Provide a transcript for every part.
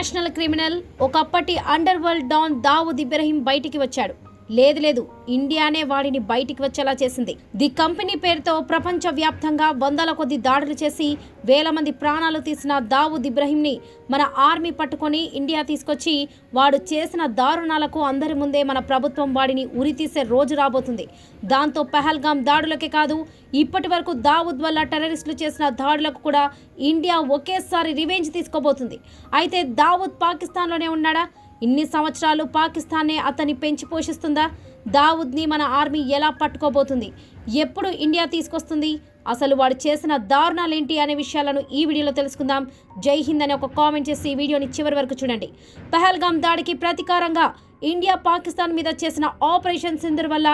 International criminal ఒకప్పటి under world don Dawood Ibrahim బయటికి వచ్చాడు. లేదు లేదు ఇండియానే వాడిని బయటికి వచ్చేలా చేసింది. ది కంపెనీ పేరుతో ప్రపంచ వ్యాప్తంగా వందల కొద్ది దాడులు చేసి వేల మంది ప్రాణాలు తీసిన దావుద్ ఇబ్రహీంని మన ఆర్మీ పట్టుకొని ఇండియా తీసుకొచ్చి వాడు చేసిన దారుణాలకు అందరి ముందే మన ప్రభుత్వం వాడిని ఉరి తీసే రోజు రాబోతుంది. దాంతో పహల్గాం దాడులకే కాదు ఇప్పటి వరకు దావుద్ వల్ల టెర్రరిస్టులు చేసిన దాడులకు కూడా ఇండియా ఒకేసారి రివెంజ్ తీసుకోబోతుంది. అయితే దావుద్ పాకిస్తాన్లోనే ఉన్నాడా? ఇన్ని సంవత్సరాలు పాకిస్తానే అతన్ని పెంచి పోషిస్తుందా? దావుద్ని మన ఆర్మీ ఎలా పట్టుకోబోతుంది? ఎప్పుడు ఇండియా తీసుకొస్తుంది? అసలు వాడు చేసిన దారుణాలేంటి అనే విషయాలను ఈ వీడియోలో తెలుసుకుందాం. జై హింద్ అని ఒక కామెంట్ చేసి ఈ వీడియోని చివరి వరకు చూడండి. పహల్గాం దాడికి ప్రతీకారంగా ఇండియా పాకిస్తాన్ మీద చేసిన ఆపరేషన్ సింధర్ వల్ల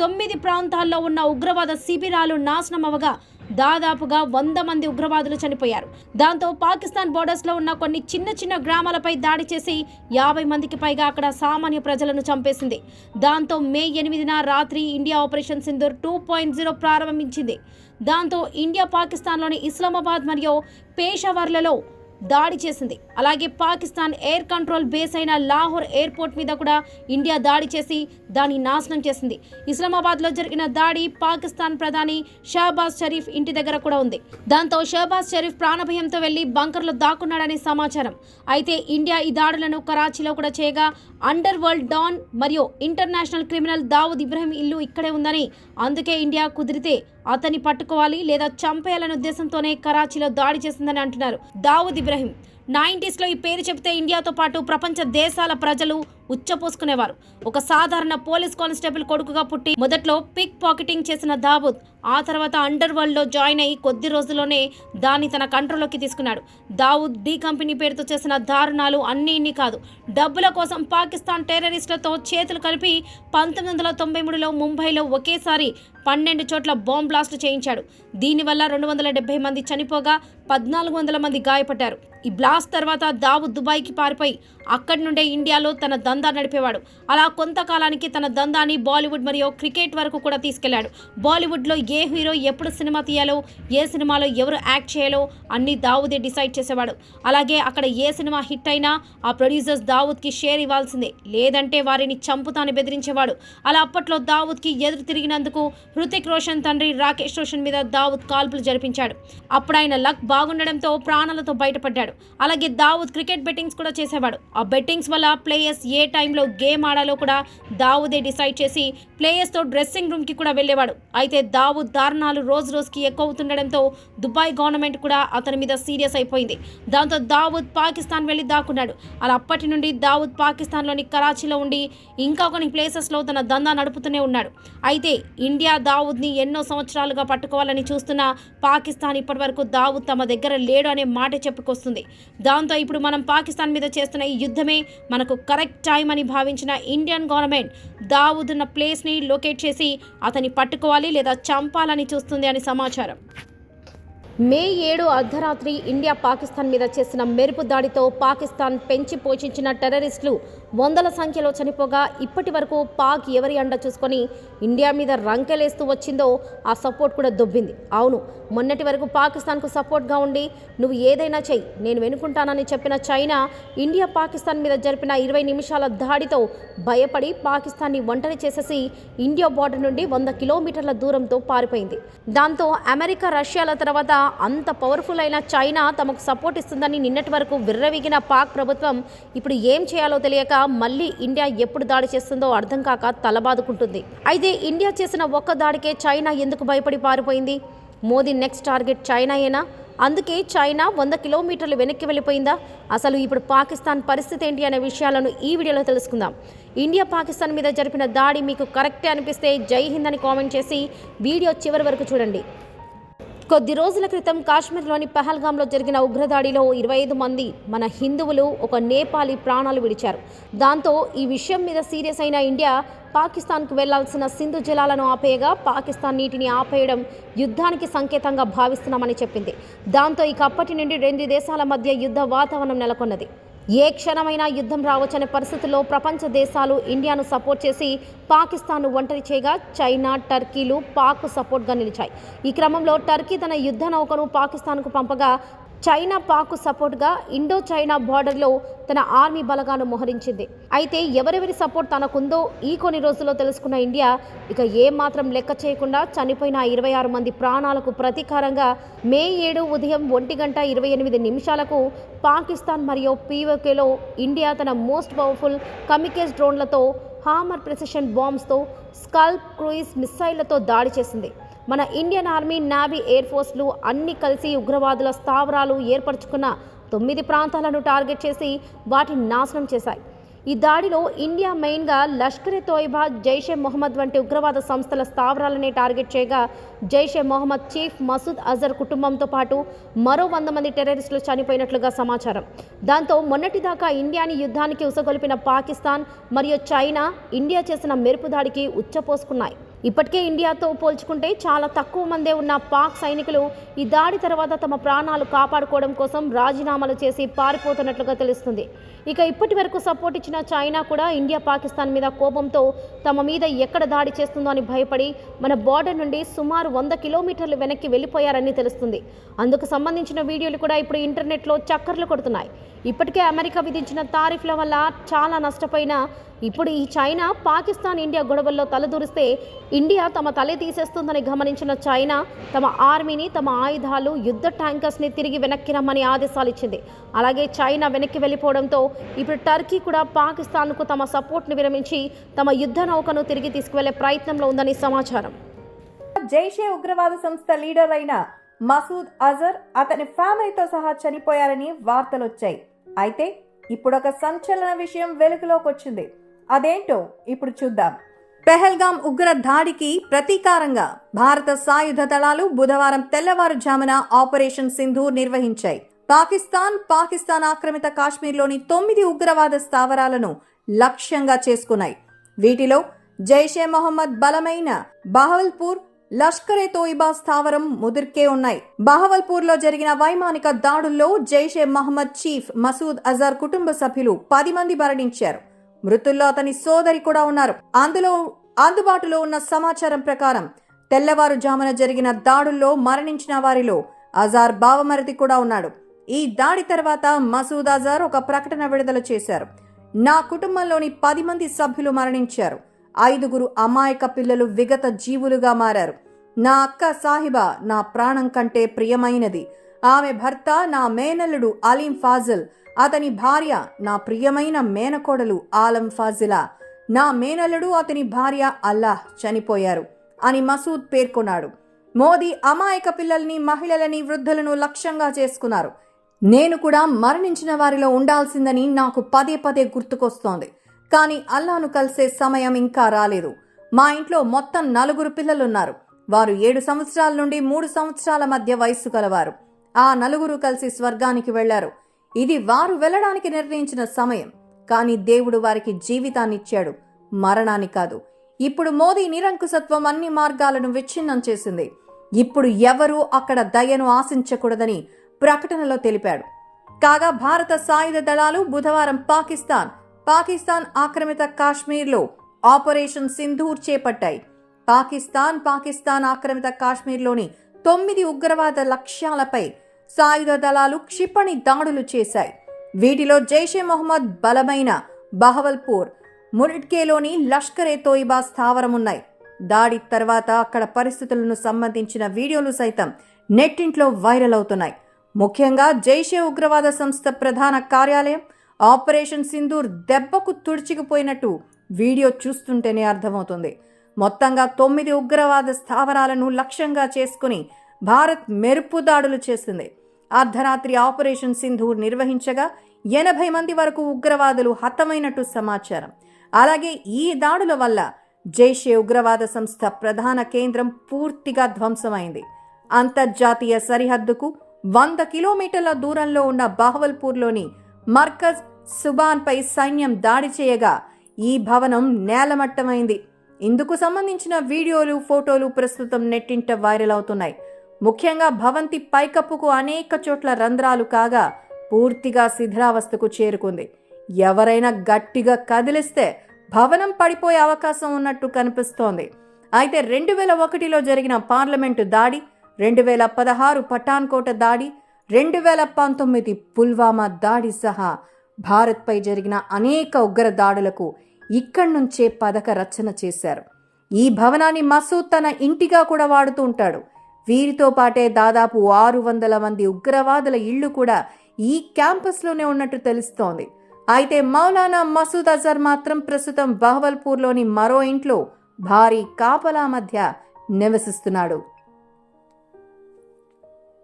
తొమ్మిది ప్రాంతాల్లో ఉన్న ఉగ్రవాద శిబిరాలు నాశనం అవగా దాదాపుగా వంద మంది ఉగ్రవాదులు చనిపోయారు. దాంతో పాకిస్తాన్ బోర్డర్స్లో ఉన్న కొన్ని చిన్న చిన్న గ్రామాలపై దాడి చేసి యాభై మందికి పైగా అక్కడ సామాన్య ప్రజలను చంపేసింది. దాంతో మే ఎనిమిదిన రాత్రి India operation Sindoor two point zero ప్రారంభించింది. దాంతో ఇండియా పాకిస్తాన్లోని ఇస్లామాబాద్ మరియు పేషావర్లలో దాడి చేసింది. అలాగే పాకిస్తాన్ ఎయిర్ కంట్రోల్ బేస్ అయిన లాహోర్ ఎయిర్పోర్ట్ మీద కూడా ఇండియా దాడి చేసి దాన్ని నాశనం చేసింది. ఇస్లామాబాద్లో జరిగిన దాడి పాకిస్తాన్ ప్రధాని షహబాజ్ షరీఫ్ ఇంటి దగ్గర కూడా ఉంది. దాంతో షహబాజ్ షరీఫ్ ప్రాణభయంతో వెళ్ళి బంకర్లో దాక్కున్నాడని సమాచారం. అయితే ఇండియా ఈ దాడులను కరాచీలో కూడా చేయగా అండర్ వరల్డ్ డాన్ మరియు ఇంటర్నేషనల్ క్రిమినల్ దావుద్ ఇబ్రహీం ఇల్లు ఇక్కడే ఉందని అందుకే ఇండియా కుదిరితే అతన్ని పట్టుకోవాలి లేదా చంపేయాలనే ఉద్దేశంతోనే కరాచీలో దాడి చేసిందని అంటున్నారు దావుద్ ఇబ్రహీం. నైంటీస్లో ఈ పేరు చెబితే ఇండియాతో పాటు ప్రపంచ దేశాల ప్రజలు ఉచ్చపోసుకునేవారు ఒక సాధారణ పోలీస్ కానిస్టేబుల్ కొడుకుగా పుట్టి మొదట్లో పిక్ పాకెటింగ్ చేసిన దావుద్ ఆ తర్వాత అండర్ వరల్డ్లో జాయిన్ అయ్యి కొద్ది రోజుల్లోనే దాన్ని తన కంట్రోల్లోకి తీసుకున్నాడు. దావుద్ డి కంపెనీ పేరుతో చేసిన దారుణాలు అన్నీ ఇన్ని కాదు. డబ్బుల కోసం పాకిస్తాన్ టెర్రరిస్టులతో చేతులు కలిపి పంతొమ్మిది వందల తొంభై మూడులో ముంబైలో ఒకేసారి పన్నెండు చోట్ల బాంబ్ బ్లాస్ట్ చేయించాడు. దీనివల్ల రెండు వందల డెబ్బై మంది చనిపోగా పద్నాలుగు వందల మంది గాయపడ్డారు. ఈ బ్లాస్ట్ తర్వాత దావుద్ దుబాయ్కి పారిపోయి అక్కడి నుండే ఇండియాలో తన దందా నడిపేవాడు. అలా కొంతకాలానికి తన దందాని బాలీవుడ్ మరియు క్రికెట్ వరకు కూడా తీసుకెళ్ళాడు. బాలీవుడ్లో ఏ హీరో ఎప్పుడు సినిమా తీయాలో ఏ సినిమాలో ఎవరు యాక్ట్ చేయాలో అన్ని దావుదే డిసైడ్ చేసేవాడు. అలాగే అక్కడ ఏ సినిమా హిట్ అయినా ఆ ప్రొడ్యూసర్స్ దావుద్కి షేర్ ఇవ్వాల్సిందే. లేదంటే వారిని చంపుతాను బెదిరించేవాడు. అలా అప్పట్లో దావుద్కి ఎదురు తిరిగినందుకు హృతిక్ రోషన్ తండ్రి రాకేష్ రోషన్ మీద దావుద్ కాల్పులు జరిపించాడు. అప్పుడు ఆయన లక్ బాగుండడంతో ప్రాణాలతో బయటపడ్డాడు. అలాగే దావుద్ క్రికెట్ బెట్టింగ్స్ కూడా చేసేవాడు. ఆ బెట్టింగ్స్ వల్ల ప్లేయర్స్ ఏ ఏ టైంలో గేమ్ ఆడాలో కూడా దావుదే డిసైడ్ చేసి ప్లేయర్స్తో డ్రెస్సింగ్ రూమ్కి కూడా వెళ్ళేవాడు. అయితే దావుద్ దారుణాలు రోజు రోజుకి ఎక్కువ అవుతుండడంతో దుబాయ్ గవర్నమెంట్ కూడా అతని మీద సీరియస్ అయిపోయింది. దాంతో దావుద్ పాకిస్తాన్ వెళ్ళి దాక్కున్నాడు. అలా అప్పటి నుండి దావుద్ పాకిస్తాన్లోని కరాచీలో ఉండి ఇంకా కొన్ని ప్లేసెస్లో తన దందా నడుపుతూనే ఉన్నాడు. అయితే ఇండియా దావుద్ని ఎన్నో సంవత్సరాలుగా పట్టుకోవాలని చూస్తున్న పాకిస్తాన్ ఇప్పటివరకు దావుద్ తమ దగ్గర లేడు అనే మాట చెప్పుకొస్తుంది. దాంతో ఇప్పుడు మనం పాకిస్తాన్ మీద చేస్తున్న ఈ యుద్ధమే మనకు కరెక్ట్ టైం అని భావించిన ఇండియన్ గవర్నమెంట్ దావుద్ ఉన్న ప్లేస్ని లొకేట్ చేసి అతన్ని పట్టుకోవాలి లేదా చంపాలని చూస్తుంది అని సమాచారం. మే ఏడు అర్ధరాత్రి ఇండియా పాకిస్తాన్ మీద చేసిన మెరుపు దాడితో పాకిస్తాన్ పెంచి పోషించిన టెర్రరిస్టులు వందల సంఖ్యలో చనిపోగా ఇప్పటి వరకు పాక్ ఎవరి అండ చూసుకొని ఇండియా మీద రంకెలేస్తూ వచ్చిందో ఆ సపోర్ట్ కూడా దొబ్బింది. అవును మొన్నటి వరకు పాకిస్తాన్కు సపోర్ట్గా ఉండి నువ్వు ఏదైనా చెయ్యి నేను వెనుకుంటానని చెప్పిన చైనా ఇండియా పాకిస్తాన్ మీద జరిపిన ఇరవై నిమిషాల దాడితో భయపడి పాకిస్తాన్ని ఒంటరి చేసేసి ఇండియా బార్డర్ నుండి వంద కిలోమీటర్ల దూరంతో పారిపోయింది. దాంతో అమెరికా రష్యాల తర్వాత అంత పవర్ఫుల్ అయిన చైనా తమకు సపోర్ట్ ఇస్తుందని నిన్నటి వరకు విర్రవిగిన పాక్ ప్రభుత్వం ఇప్పుడు ఏం చేయాలో తెలియక మళ్ళీ ఇండియా ఎప్పుడు దాడి చేస్తుందో అర్థం కాక తలబాదుకుంటుంది. అయితే ఇండియా చేసిన ఒక్క దాడికే చైనా ఎందుకు భయపడి పారిపోయింది? మోదీ నెక్స్ట్ టార్గెట్ చైనాయేనా? అందుకే చైనా వంద కిలోమీటర్లు వెనక్కి వెళ్ళిపోయిందా? అసలు ఇప్పుడు పాకిస్తాన్ పరిస్థితి ఏంటి అనే విషయాలను ఈ వీడియోలో తెలుసుకుందాం. ఇండియా పాకిస్తాన్ మీద జరిపిన దాడి మీకు కరెక్టే అనిపిస్తే జై హింద్ అని కామెంట్ చేసి వీడియో చివరి వరకు చూడండి. కొద్ది రోజుల క్రితం కాశ్మీర్లోని పహల్గాంలో జరిగిన ఉగ్రదాడిలో ఇరవై ఐదు మంది మన హిందువులు ఒక నేపాలీ ప్రాణాలు విడిచారు. దాంతో ఈ విషయం మీద సీరియస్ అయిన ఇండియా పాకిస్తాన్కు వెళ్ళాల్సిన సింధు జలాలను ఆపేయగా పాకిస్తాన్ నీటిని ఆపేయడం యుద్ధానికి సంకేతంగా భావిస్తున్నామని చెప్పింది. దాంతో ఇక అప్పటి నుండి రెండు దేశాల మధ్య యుద్ధ వాతావరణం నెలకొన్నది. ఏ క్షణమైనా యుద్ధం రావచ్చనే పరిస్థితుల్లో ప్రపంచ దేశాలు ఇండియాను సపోర్ట్ చేసి పాకిస్తాన్ను ఒంటరి చేయగా చైనా టర్కీలు పాక్ సపోర్ట్గా నిలిచాయి. ఈ క్రమంలో టర్కీ తన యుద్ధ నౌకను పాకిస్తాన్కు పంపగా చైనా పాకు సపోర్ట్గా ఇండో చైనా బార్డర్లో తన ఆర్మీ బలగాను మోహరించింది. అయితే ఎవరెవరి సపోర్ట్ తనకుందో ఈ కొన్ని రోజుల్లో తెలుసుకున్న ఇండియా ఇక ఏ మాత్రం లెక్క చేయకుండా చనిపోయిన ఇరవై ఆరు మంది ప్రాణాలకు ప్రతీకారంగా మే ఏడు ఉదయం ఒంటి గంట ఇరవై ఎనిమిది నిమిషాలకు పాకిస్తాన్ మరియు పీఓకేలో ఇండియా తన మోస్ట్ పవర్ఫుల్ కమికేజ్ డ్రోన్లతో హామర్ ప్రెసిషన్ బాంబ్స్తో స్కల్ప్ క్రూయిజ్ మిస్సైళ్ళతో దాడి చేసింది. మన ఇండియన్ ఆర్మీ నావీ ఎయిర్ ఫోర్స్లు అన్ని కలిసి ఉగ్రవాదుల స్థావరాలు ఏర్పరచుకున్న తొమ్మిది ప్రాంతాలను టార్గెట్ చేసి వాటిని నాశనం చేశాయి. ఈ దాడిలో ఇండియా మెయిన్గా లష్కరే తోయిబా జైషే మొహమ్మద్ వంటి ఉగ్రవాద సంస్థల స్థావరాలనే టార్గెట్ చేయగా జైషే మొహమ్మద్ చీఫ్ మసూద్ అజర్ కుటుంబంతో పాటు మరో వంద మంది టెర్రరిస్టులు చనిపోయినట్లుగా సమాచారం. దాంతో మొన్నటిదాకా ఇండియాని యుద్ధానికి ఉసగొలిపిన పాకిస్తాన్ మరియు చైనా ఇండియా చేసిన మెరుపు దాడికి ఉచ్చపోసుకున్నాయి. ఇప్పటికే ఇండియాతో పోల్చుకుంటే చాలా తక్కువ మందే ఉన్న పాక్ సైనికులు ఈ దాడి తర్వాత తమ ప్రాణాలు కాపాడుకోవడం కోసం రాజీనామాలు చేసి పారిపోతున్నట్లుగా తెలుస్తుంది. ఇక ఇప్పటి వరకు సపోర్ట్ ఇచ్చిన చైనా కూడా ఇండియా పాకిస్తాన్ మీద కోపంతో తమ మీద ఎక్కడ దాడి చేస్తుందో అని భయపడి మన బార్డర్ నుండి సుమారు వంద కిలోమీటర్లు వెనక్కి వెళ్ళిపోయారని తెలుస్తుంది. అందుకు సంబంధించిన వీడియోలు కూడా ఇప్పుడు ఇంటర్నెట్లో చక్కర్లు కొడుతున్నాయి. ఇప్పటికే అమెరికా విధించిన తారీఫ్ల వల్ల చాలా నష్టపోయిన ఇప్పుడు ఈ చైనా పాకిస్తాన్ ఇండియా గొడవల్లో తలదూరిస్తే ఇండియా తమ తలే తీసేస్తుందని గమనించిన చైనా తమ ఆర్మీని తమ ఆయుధాలు యుద్ధ ట్యాంకర్స్ని తిరిగి వెనక్కి రమ్మని ఆదేశాలు ఇచ్చింది. అలాగే చైనా వెనక్కి వెళ్ళిపోవడంతో ఇప్పుడు టర్కీ కూడా పాకిస్తాన్కు తమ సపోర్ట్ను విరమించి తమ యుద్ధ నౌకను తిరిగి తీసుకువెళ్ళే ప్రయత్నంలో ఉందని సమాచారం. జైషే ఉగ్రవాద సంస్థ లీడర్ అయిన మసూద్ అజర్ అతని ఫ్యామిలీతో సహా చనిపోయారని వార్తలొచ్చాయి అయితే ఇప్పుడు ఒక సంచలన విషయం వెలుగులోకి వచ్చింది. అదేంటో ఇప్పుడు చూద్దాం. పెహల్గాం ఉగ్ర దాడికి ప్రతీకారంగా భారత సాయుధ దళాలు బుధవారం తెల్లవారుజామున ఆపరేషన్ సింధు నిర్వహించాయి. పాకిస్తాన్ పాకిస్తాన్ ఆక్రమిత కాశ్మీర్లోని తొమ్మిది ఉగ్రవాద స్థావరాలను లక్ష్యంగా చేసుకున్నాయి. వీటిలో జైషే మొహమ్మద్ బలమైన బహవల్పూర్ లష్కరే తోయిబా స్థావరం ముదిర్కే ఉన్నాయి. బహవల్పూర్లో జరిగిన వైమానిక దాడుల్లో జైషే మహమ్మద్ చీఫ్ మసూద్ అజర్ కుటుంబ సభ్యులు పది మంది మరణించారు. మృతుల్లో అతని సోదరి కూడా ఉన్నారు. అందులో అందుబాటులో ఉన్న సమాచారం ప్రకారం తెల్లవారుజామున జరిగిన దాడుల్లో మరణించిన వారిలో అజార్ బావమరిది కూడా ఉన్నాడు. ఈ దాడి తర్వాత మసూద్ అజార్ ఒక ప్రకటన విడుదల చేశారు. నా కుటుంబంలోని పది మంది సభ్యులు మరణించారు. ఐదుగురు అమాయక పిల్లలు విగత జీవులుగా మారారు. నా అక్క సాహిబా నా ప్రాణం కంటే ప్రియమైనది. ఆమె భర్త నా మేనల్లుడు అలీం ఫాజల్ అతని భార్య నా ప్రియమైన మేనకోడలు ఆలం ఫాజిలా. నా మేనల్లుడు అతని భార్య అల్లాహ్ చనిపోయారు అని మసూద్ పేర్కొన్నాడు. మోదీ అమాయక పిల్లల్ని మహిళలని వృద్ధులను లక్ష్యంగా చేసుకున్నారు. నేను కూడా మరణించిన వారిలో ఉండాల్సిందని నాకు పదే పదే గుర్తుకొస్తోంది. కానీ అల్లాను కలిసే సమయం ఇంకా రాలేదు. మా ఇంట్లో మొత్తం నలుగురు పిల్లలున్నారు. వారు ఏడు సంవత్సరాల నుండి మూడు సంవత్సరాల మధ్య వయస్సు గలవారు. ఆ నలుగురు కలిసి స్వర్గానికి వెళ్ళారు. ఇది వారు వెళ్ళడానికి నిర్ణయించిన సమయం కానీ దేవుడు వారికి జీవితాన్నిచ్చాడు. మరణాన్ని కాదు. ఇప్పుడు మోదీ నిరంకుశత్వం అన్ని మార్గాలను విచ్ఛిన్నం చేసింది. ఇప్పుడు ఎవరూ అక్కడ దయను ఆశించకూడదని ప్రకటనలో తెలిపాడు. కాగా భారత సాయుధ దళాలు బుధవారం పాకిస్తాన్ పాకిస్తాన్ ఆక్రమిత కాశ్మీర్లో ఆపరేషన్ సింధూర్ చేపట్టాయి. పాకిస్తాన్ పాకిస్తాన్ ఆక్రమిత కాశ్మీర్లోని తొమ్మిది ఉగ్రవాద లక్ష్యాలపై సాయుధ దళాలు క్షిపణి దాడులు చేశాయి. వీటిలో జైషే మొహమ్మద్ బలమైన బహవల్పూర్ మురిట్కేలోని లష్కరే తోయిబా స్థావరం ఉన్నాయి దాడి తర్వాత అక్కడ పరిస్థితులను సంబంధించిన వీడియోలు సైతం నెట్టింట్లో వైరల్ అవుతున్నాయి. ముఖ్యంగా జైషే ఉగ్రవాద సంస్థ ప్రధాన కార్యాలయం ఆపరేషన్ సింధూర్ దెబ్బకు తుడిచికిపోయినట్టు వీడియో చూస్తుంటేనే అర్థమవుతుంది. మొత్తంగా తొమ్మిది ఉగ్రవాద స్థావరాలను లక్ష్యంగా చేసుకుని భారత్ మెరుపు దాడులు చేసింది అర్ధరాత్రి ఆపరేషన్ సింధూర్ నిర్వహించగా ఎనభై మంది వరకు ఉగ్రవాదులు హతమైనట్టు సమాచారం. అలాగే ఈ దాడుల వల్ల జైషే ఉగ్రవాద సంస్థ ప్రధాన కేంద్రం పూర్తిగా ధ్వంసమైంది. అంతర్జాతీయ సరిహద్దుకు వంద కిలోమీటర్ల దూరంలో ఉన్న బహవల్పూర్లోని మర్కజ్ సుబాన్పై సైన్యం దాడి చేయగా ఈ భవనం నేలమట్టమైంది. ఇందుకు సంబంధించిన వీడియోలు ఫోటోలు ప్రస్తుతం నెట్టింట వైరల్ అవుతున్నాయి. ముఖ్యంగా భవంతి పైకప్పుకు అనేక చోట్ల రంధ్రాలు కాగా పూర్తిగా శిథిలావస్థకు చేరుకుంది. ఎవరైనా గట్టిగా కదిలిస్తే భవనం పడిపోయే అవకాశం ఉన్నట్టు కనిపిస్తోంది. అయితే రెండు వేల ఒకటిలో జరిగిన పార్లమెంటు దాడి రెండు వేల పదహారు పఠాన్కోట దాడి రెండు వేల పంతొమ్మిది పుల్వామా దాడి సహా భారత్పై జరిగిన అనేక ఉగ్ర దాడులకు ఇక్కడి నుంచే పథక రచన చేశారు. ఈ భవనాన్ని మసూద్ తన ఇంటిగా కూడా వాడుతూ ఉంటాడు. వీరితో పాటే దాదాపు ఆరు వందల మంది ఉగ్రవాదుల ఇళ్ళు కూడా ఈ క్యాంపస్లోనే ఉన్నట్టు తెలుస్తోంది. అయితే మౌలానా మసూద్ అజర్ మాత్రం ప్రస్తుతం బహవల్పూర్లోని మరో ఇంట్లో భారీ కాపలా మధ్య నివసిస్తున్నాడు.